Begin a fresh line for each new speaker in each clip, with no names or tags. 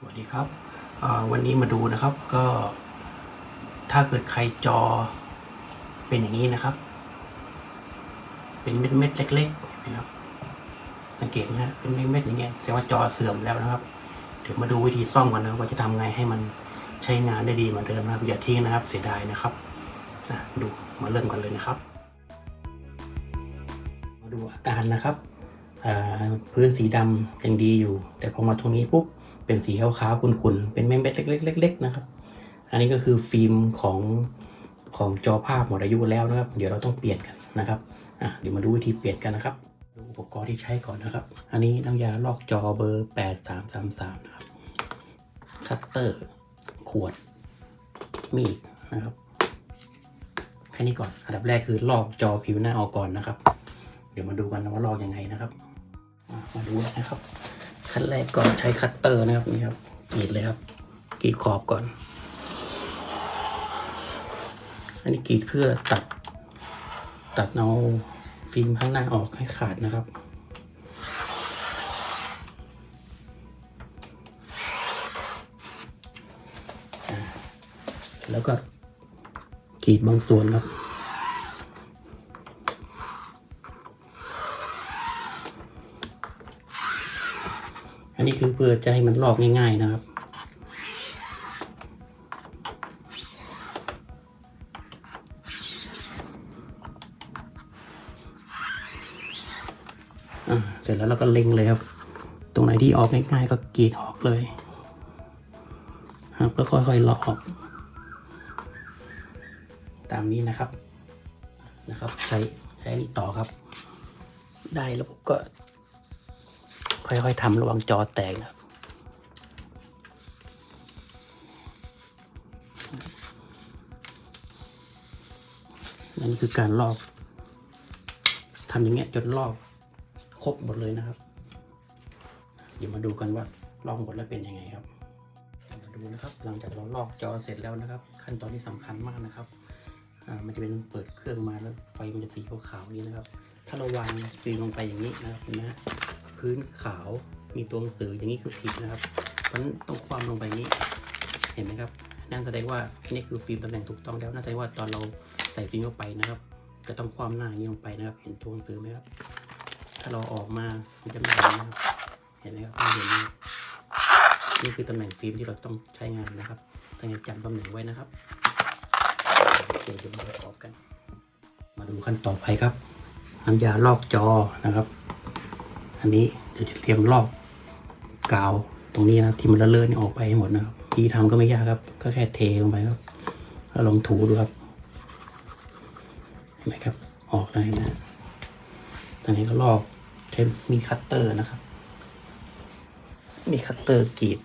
สวัสดีครับวันนี้มาดูนะครับก็ ถ้าเกิดใครจอเป็นอย่างนี้นะครับ เป็นเม็ดเม็ดเล็กๆนะครับสังเกตนะเป็นเม็ดเม็ดๆอย่างเงี้ยแต่ว่าจอเสื่อมแล้วนะครับ เดี๋ยวมาดูวิธีซ่อมกันนะว่าจะทำไงให้มันใช้งานได้ดีเหมือนเดิมนะครับอย่าทิ้งนะครับเสียดายนะครับนะดูมาเริ่มกันเลยนะครับ มาดูอาการนะครับพื้นสีดำยังดีอยู่ แต่พอมาตรงนี้ปุ๊บ เป็นสีขาวๆขุ่นๆเป็นเม็ดเล็กๆๆนะครับ อันนี้ก็คือฟิล์มของของจอภาพหมดอายุแล้วนะครับ เดี๋ยวเราต้องเปลี่ยนกันนะครับอะเดี๋ยวมาดูวิธีเปลี่ยนกันนะครับดูอุปกรณ์ที่ใช้ก่อนนะครับ อันนี้น้ำยาลอกจอเบอร์ 8333นะครับคัตเตอร์ ขวด มีดนะครับแค่นี้ก่อนอันดับแรกคือลอกจอผิวหน้าออกก่อนนะครับ เดี๋ยวมาดูกันว่าลอกยังไงนะครับ มาดูนะครับ ขั้นแรกก็ใช้คัตเตอร์นะครับนี่ครับกรีดเลยครับกรีดขอบก่อน อันนี้กรีดเพื่อตัด ตัดเอาฟิล์มข้างหน้าออกให้ขาดนะครับแล้วก็กรีดบางส่วนครับ เพื่อจะให้มันลอกง่าย ๆนะครับ เสร็จแล้วเราก็เล็งเลยครับ ตรงไหนที่ออกง่ายๆก็กรีดออกเลย ครับแล้วค่อยๆลอกออก ตามนี้นะครับ นะครับ ใช้ใช้นี้ต่อครับ ได้แล้วก็ ค่อยๆทำระวังจอแตกนะครับนั่นคือการลอกทำอย่างเงี้ยจนลอกครบหมดเลยนะครับ เดี๋ยวมาดูกันว่าลอกหมดแล้วเป็นยังไงครับมาดูนะครับ หลังจากเราลอกจอเสร็จแล้วนะครับ ขั้นตอนที่สำคัญมากนะครับอ่ามันจะเป็นเปิดเครื่องมาแล้วไฟมันจะสีขาวๆนี้นะครับ ถ้าเราวางฟิล์มลงไปอย่างนี้นะครับเห็นไหมฮะ พื้นขาวมีตัวหนังสืออย่างนี้คือผิดนะครับเพราะฉะนั้นต้องความลงไปนี้เห็นไหมครับนั่นแสดงว่านี่คือฟิล์มตำแหน่งถูกต้องแล้วนั่นแสดงว่าตอนเราใส่ฟิล์มเข้าไปนะครับจะต้องความหน้านี้ลงไปนะครับ เห็นตัวหนังสือไหมครับ ถ้าเราออกมามันจะไม่เห็นนะครับเห็นไหมครับไม่เห็นนี่คือตำแหน่งฟิล์มที่เราต้องใช้งานนะครับต้องจำตำแหน่งไว้นะครับเคเดี๋ยวมาประกอบกัน มาดูขั้นต่อไปครับน้ำยาลอกจอนะครับ อันนี้เดี๋ยวจะเตรียมลอกกาวตรงนี้นะที่มันเลอะๆนี่ออกไปให้หมดนะครับที่ทำก็ไม่ยากครับ ก็แค่เทลงไปครับแล้วลองถูดูครับเห็นไหมครับ ออกได้นะตอนนี้ก็ลอกใช้มีคัตเตอร์นะครับ มีคัตเตอร์กรีด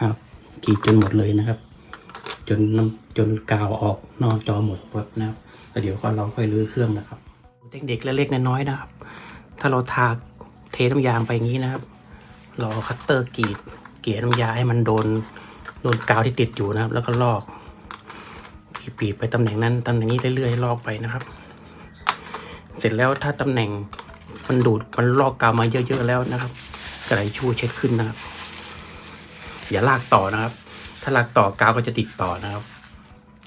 ครับกรีดจนหมดเลยนะครับ จนน้ำจนกาวออกนอกจอหมดแบบนะครับแล้วเดี๋ยวก็เราค่อยรื้อเครื่องนะครับ เด็กๆเล็กน้อยๆนะครับ ถ้าเราทาเทน้ำยางไปอย่างนี้นะครับ เราเอคัตเตอร์กรีดเกลี่ยน้ำยาให้มันโดนโดนกาวที่ติดอยู่นะครับ แล้วก็ลอกปีบไปตำแหน่งนั้นตำแหน่งนี้เรื่อยๆลอกไปนะครับ เสร็จแล้วถ้าตำแหน่งมันดูดมันลอกกาวมาเยอะๆแล้วนะครับกระไรชูเช็ดขึ้นนะครับ อย่าลากต่อนะครับ ถ้าลากต่อกาวก็จะติดต่อนะครับ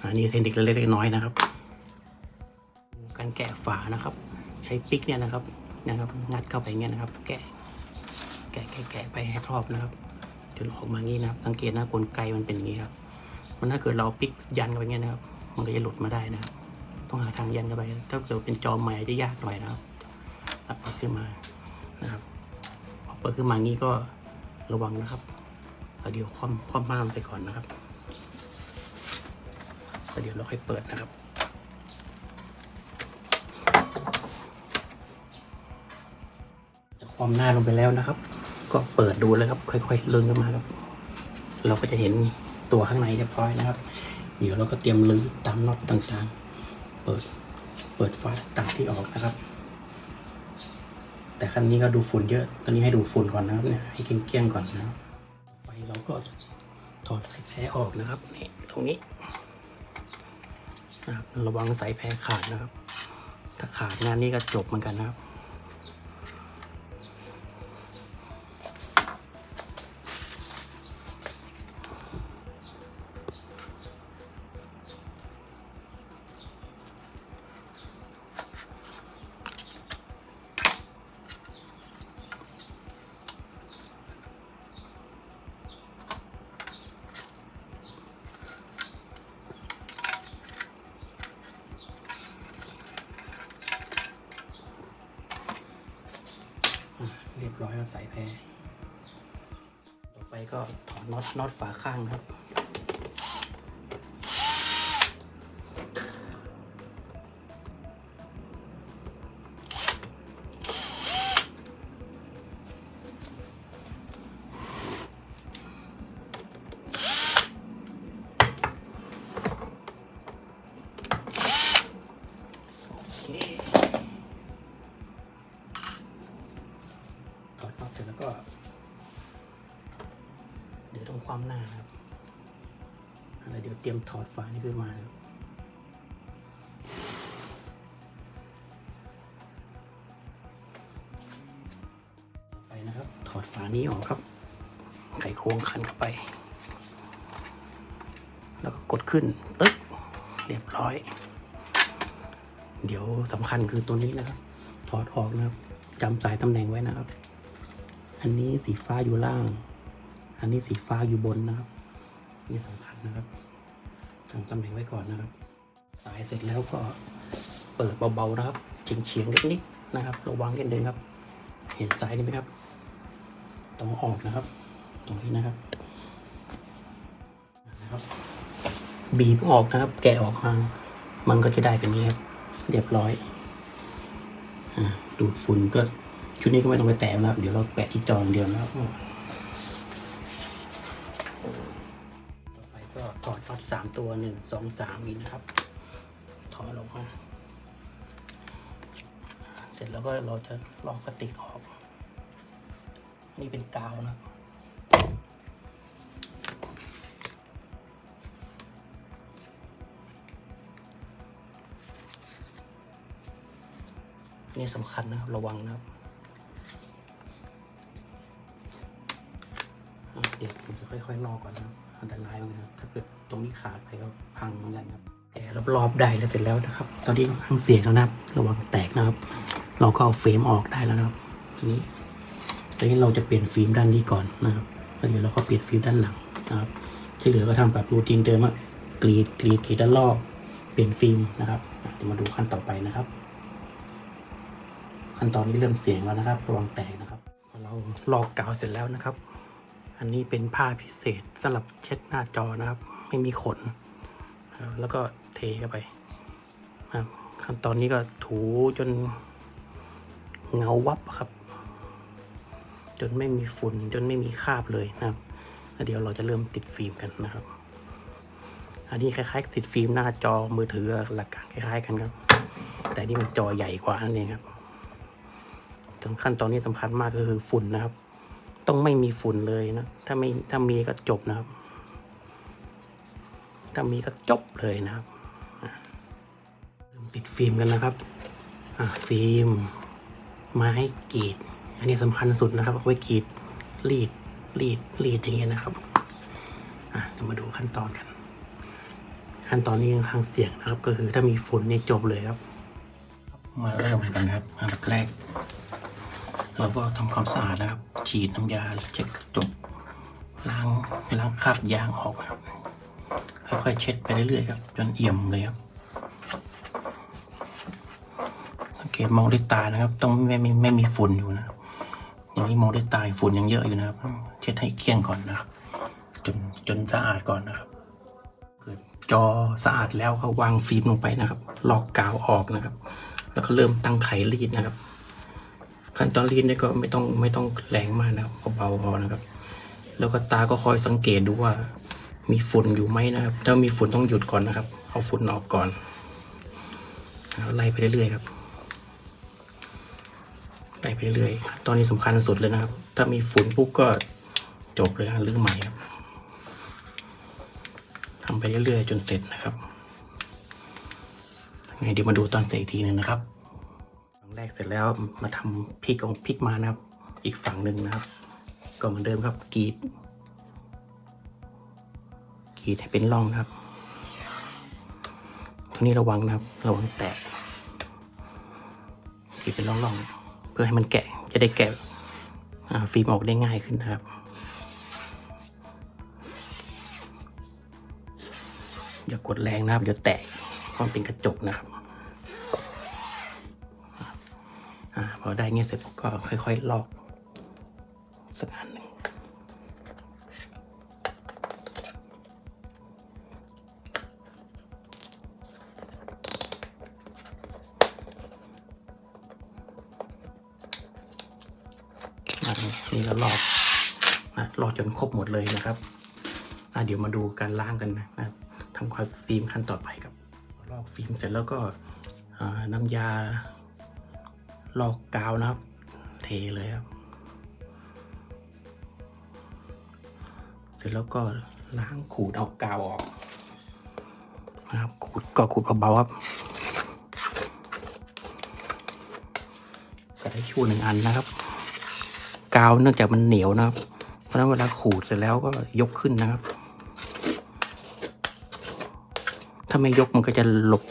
อันนี้เทคนิคเล็กๆน้อยๆนะครับ การแกะฝานะครับ ใช้ปิกเนี่ยนะครับ นะครับ งัดเข้าไปอย่างเงี้ยนะครับแกะแกะแกะแกะไปให้ครอบนะครับ จนออกมางี้นะครับ สังเกตนะกลไกมันเป็นอย่างนี้ครับ มันถ้าเกิดเราปิกยันเข้าไปเงี้ยนะครับ มันก็จะหลุดมาได้นะครับ ต้องหาทางยันเข้าไป ถ้าเกิดเป็นจอใหม่จะยากหน่อยนะครับเปิดขึ้นมานะครับพอเปิดขึ้นมางี้ก็ระวังนะครับเดี๋ยวคว่ำคว่ำม่านไปก่อนนะครับเดี๋ยวเราค่อยเปิดนะครับ ความหน้าลงไปแล้วนะครับ ก็เปิดดูเลยครับ ค่อยๆเลื่อนขึ้นมาครับ เราก็จะเห็นตัวข้างในเรียบร้อยนะครับ เดี๋ยวเราก็เตรียมลื้อตามน็อตต่างๆ เปิดเปิดฝาต่างที่ออกนะครับ แต่คันนี้ก็ดูฝุ่นเยอะ ตอนนี้ให้ดูฝุ่นก่อนนะครับเนี่ยให้เกลี้ยงๆก่อนนะครับไปเราก็ถอดสายแพรออกนะครับนี่ตรงนี้นะครับระวังสายแพรขาดนะครับ ถ้าขาดงานนี้ก็จบเหมือนกันนะครับ เรียบร้อยครับสายแพรต่อไปก็ถอดน็อตน็อตฝาข้างครับ แล้วก็ เดี๋ยวตรงความหน้าครับอะไรเดี๋ยวเตรียมถอดฝานี่ขึ้นมาครับไปนะครับ ถอดฝานี้ออกครับ ไขควงคันเข้าไป แล้วก็กดขึ้น ตึ๊ก เรียบร้อย เดี๋ยวสำคัญคือตัวนี้นะครับ ถอดออกนะครับจำสายตำแหน่งไว้นะครับ อันนี้สีฟ้าอยู่ล่าง อันนี้สีฟ้าอยู่บนนะครับ นี่สำคัญนะครับจำตำแหน่งไว้ก่อนนะครับ สายเสร็จแล้วก็เปิดเบาๆนะครับเฉียงๆเล็กนิดนะครับ ระวังนิดนึงครับ เห็นสายนี่ไหมครับต้องออกนะครับ ตรงนี้นะครับนะครับ บีบออกนะครับ แกะออกมามันก็จะได้เป็นนี้ครับ เรียบร้อยอาดูดฝุ่นก็ ชุดนี้ก็ไม่ต้องไปแตะนะครับ เดี๋ยวเราแปะที่จองเดียวนะครับต่อไปก็ถอดน็อตสามตัวหนึ่งสองสามนี้นะครับ ถอดออกมาเสร็จแล้วก็เราจะลอกกระติกออก นี่เป็นกาวนะนี่สำคัญนะครับ ระวังนะครับ เดี๋ยวผมจะค่อยๆลอกก่อนนะครับอันตรายมากนะครับ ถ้าเกิดตรงนี้ขาดไปก็พังเหมือนกันครับแกะรอบๆได้แล้วเสร็จแล้วนะครับ ตอนนี้ค่อนข้างเสียงแล้วนะครับ ระวังแตกนะครับ เราก็เอาเฟรมออกได้แล้วนะครับทีนี้ตอนนี้เราจะเปลี่ยนฟิล์มด้านนี้ก่อนนะครับแล้วเดี๋ยวเราก็เปลี่ยนฟิล์มด้านหลังนะครับ ที่เหลือก็ทำแบบรูทีนเดิมอะกรีดกรีดกรีดด้านรอบเปลี่ยนฟิล์มนะครับเดี๋ยวมาดูขั้นต่อไปนะครับ ขั้นตอนนี้เริ่มเสียงแล้วนะครับ ระวังแตกนะครับ เราลอกกาวเสร็จแล้วนะครับ อันนี้เป็นผ้าพิเศษสำหรับเช็ดหน้าจอนะครับ ไม่มีขน แล้วก็เทเข้าไปครับขั้นตอนนี้ก็ถูจนเงาวับครับ จนไม่มีฝุ่นจนไม่มีคราบเลยนะครับแล้วเดี๋ยวเราจะเริ่มติดฟิล์มกันนะครับ อันนี้คล้ายๆ ติดฟิล์มหน้าจอมือถือหลักการคล้าย ๆ กันครับ แต่นี่มันจอใหญ่กว่านั่นเองครับสำคัญตอนนี้สำคัญมากก็คือฝุ่นนะครับ ต้องไม่มีฝุ่นเลยนะ ถ้าไม่ถ้ามีก็จบนะครับ ถ้ามีก็จบเลยนะครับอะเริ่มติดฟิล์มกันนะครับอะฟิล์มไม้กรีด อันนี้สำคัญสุดนะครับเอาไว้กรีดรีดรีดรีดอย่างเงี้ยนะครับอะเดี๋ยวมาดูขั้นตอนกัน ขั้นตอนนี้ค่อนข้างเสี่ยงนะครับ ก็คือถ้ามีฝุ่นนี่จบเลยครับ มาเริ่มกันครับอันดับแรก เราก็ทำความสะอาดนะครับ ฉีดน้ำยาเช็ดกระจกล้างล้างคราบยางออกครับค่อยๆเช็ดไปเรื่อยๆครับ จนเอี่ยมเลยครับสังเกตมองด้วยตานะครับ ต้องไม่ไม่ไม่มีฝุ่นอยู่นะครับอย่างนี้มองด้วยตาฝุ่นยังเยอะอยู่นะครับ เช็ดให้เกลี้ยงก่อนนะครับ จนจนสะอาดก่อนนะครับ เกิดจอสะอาดแล้วก็วางฟิล์มลงไปนะครับ ลอกกาวออกนะครับ แล้วก็เริ่มตั้งไขรีดนะครับ ขั้นตอนรีดเนี่ยก็ไม่ต้องไม่ต้องแรงมากนะครับเบาๆพอนะครับ แล้วก็ตาก็คอยสังเกตดูว่า มีฝุ่นอยู่ไหมนะครับ ถ้ามีฝุ่นต้องหยุดก่อนนะครับ เอาฝุ่นออกก่อนไล่ไปเรื่อยๆครับไล่ไปเรื่อยๆตอนนี้สำคัญสุดเลยนะครับ ถ้ามีฝุ่นปุ๊บก็จบเลยฮะรื้อใหม่ครับทำไปเรื่อยๆจนเสร็จนะครับไงเดี๋ยวมาดูตอนเสร็จอีกทีหนึ่งนะครับ แรกเสร็จแล้วมาทำพริกของพริกมานะครับ อีกฝั่งหนึ่งนะครับ ก็เหมือนเดิมครับกรีดกรีดให้เป็นร่องนะครับทีนี้ระวังนะครับระวังแตกกรีดเป็นร่องๆเพื่อให้มันแกะจะได้แกะอ่ฟิล์มออกได้ง่ายขึ้นนะครับอย่ากดแรงนะครับเดี๋ยวแตกเพราะมันเป็นกระจกนะครับ อได้เงี้ยเสร็จก็ค่อยๆลอกสักอันหนึ่งนี่ก็ลอกนะลอกจนครบหมดเลยนะครับนะเดี๋ยวมาดูการล้างกันนะนะทำความฟิล์มขั้นต่อไปครับลอกฟิล์มเสร็จแล้วก็น้ำยา ลอกกาวนะครับ เทเลยครับ เสร็จแล้วก็ล้างขูดเอากาวออกนะครับขูดก็ขูดเบาๆครับ ก็ได้ชูหนึ่งอันนะครับ กาวเนื่องจากมันเหนียวนะครับ เพราะฉะนั้นเวลาขูดเสร็จแล้วก็ยกขึ้นนะครับ ถ้าไม่ยกมันก็จะหลบ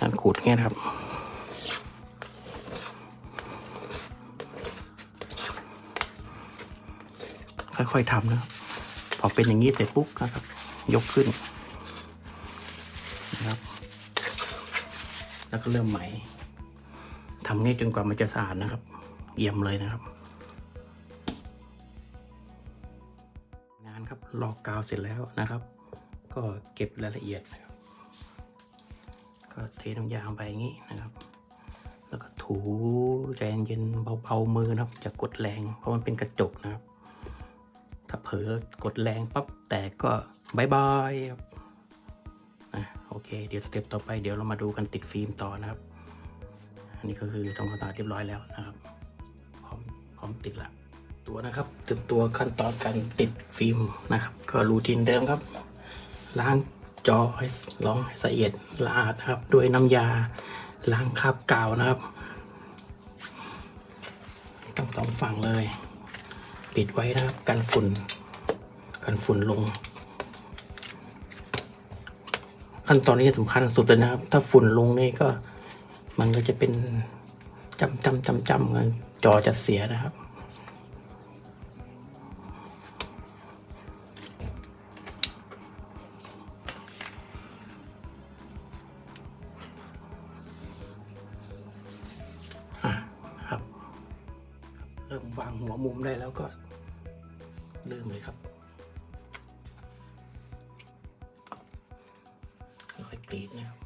นั่นขูดเงี้ยนะครับ ค่อยๆทำนะครับ พอเป็นอย่างนี้เสร็จปุ๊บนะครับ ยกขึ้นนะครับ แล้วก็เริ่มใหม่ทำนี่จนกว่ามันจะสะอาดนะครับ เยี่ยมเลยนะครับ งานครับลอกกาวเสร็จแล้วนะครับ ก็เก็บรายละเอียดนะครับ ก็เทน้ำยางไปอย่างนี้นะครับแล้วก็ถูใจเย็นเบาๆมือนะครับอย่ากดแรงเพราะมันเป็นกระจกนะครับ ถ้าเผลอกดแรงปั๊บแตกก็บายบายครับอะโอเค เดี๋ยวสเต็ปต่อไปเดี๋ยวเรามาดูกันติดฟิล์มต่อนะครับ อันนี้ก็คือทำความสะอาดเรียบร้อยแล้วนะครับ พร้อมพร้อมติดละตัวนะครับถึงตัวขั้นตอนการติดฟิล์มนะครับ ก็รูทีนเดิมครับ ล้างจอให้ล้องให้ละเอียดละอาดนะครับด้วยน้ำยาล้างคราบกาวนะครับทั้งสองฝั่งเลย ปิดไว้นะครับ กันฝุ่น กันฝุ่นลง ขั้นตอนนี้สำคัญสุดเลยนะครับ ถ้าฝุ่นลงนี่ก็ มันก็จะเป็นจำจำจำจำกันจอจะเสียนะครับอะครับเริ่มวางหัวมุมได้แล้วก็ เริ่มเลยครับค่อยๆกรีดนะครับ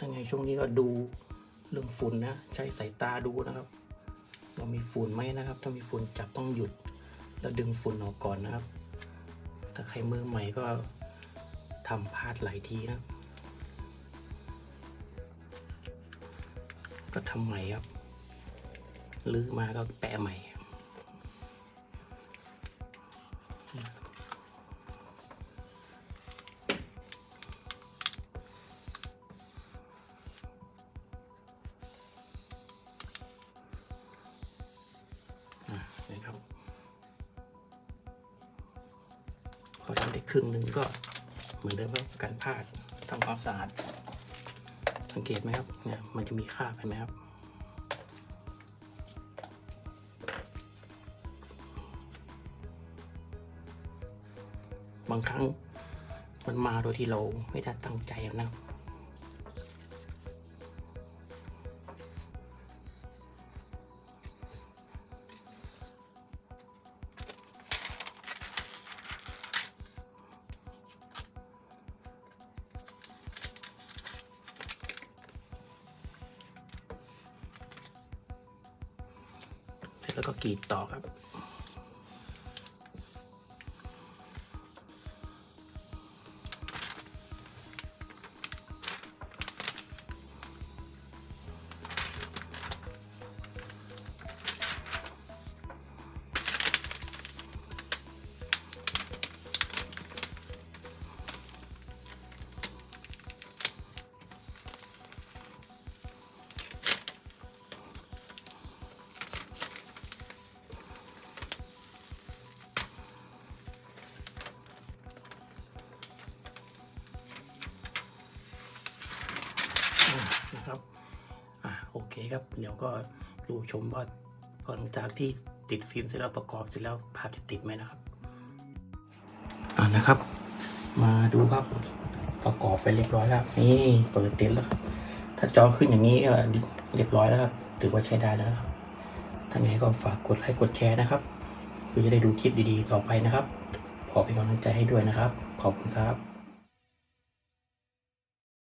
ยังไงช่วงนี้ก็ดูเรื่องฝุ่นนะ ใช้สายตาดูนะครับว่ามีฝุ่นไหมนะครับ ถ้ามีฝุ่นจับต้องหยุด แล้วดึงฝุ่นออกก่อนนะครับ ถ้าใครมือใหม่ก็ทำพลาดหลายทีนะ ก็ทำใหม่ครับลื้อมาก็แปะใหม่อะนะครับพอทำได้ครึ่งหนึ่งก็เหมือนเดิมครับกันพลาดทำความสะอาด สังเกตไหมครับเนี่ยมันจะมีคราบเห็นไหมครับบางครั้งมันมาโดยที่เราไม่ได้ตั้งใจนะ แล้วก็กรีดต่อครับ นะครับอะโอเคครับเดี๋ยวก็ดูชมว่าพอหลังจากที่ติดฟิล์มเสร็จแล้วประกอบเสร็จแล้วภาพจะติดไหมนะครับอ่านะครับ มาดูครับประกอบไปเรียบร้อยแล้วนี่เปิดติดแล้วถ้าจอขึ้นอย่างนี้ก็เรียบร้อยแล้วครับถือว่าใช้ได้แล้วครับถ้าไงก็ฝากกดไลค์กดแชร์นะครับเพื่อจะได้ดูคลิปดีๆต่อไปนะครับ ขอเป็นกำลังใจให้ด้วยนะครับ ขอบคุณครับ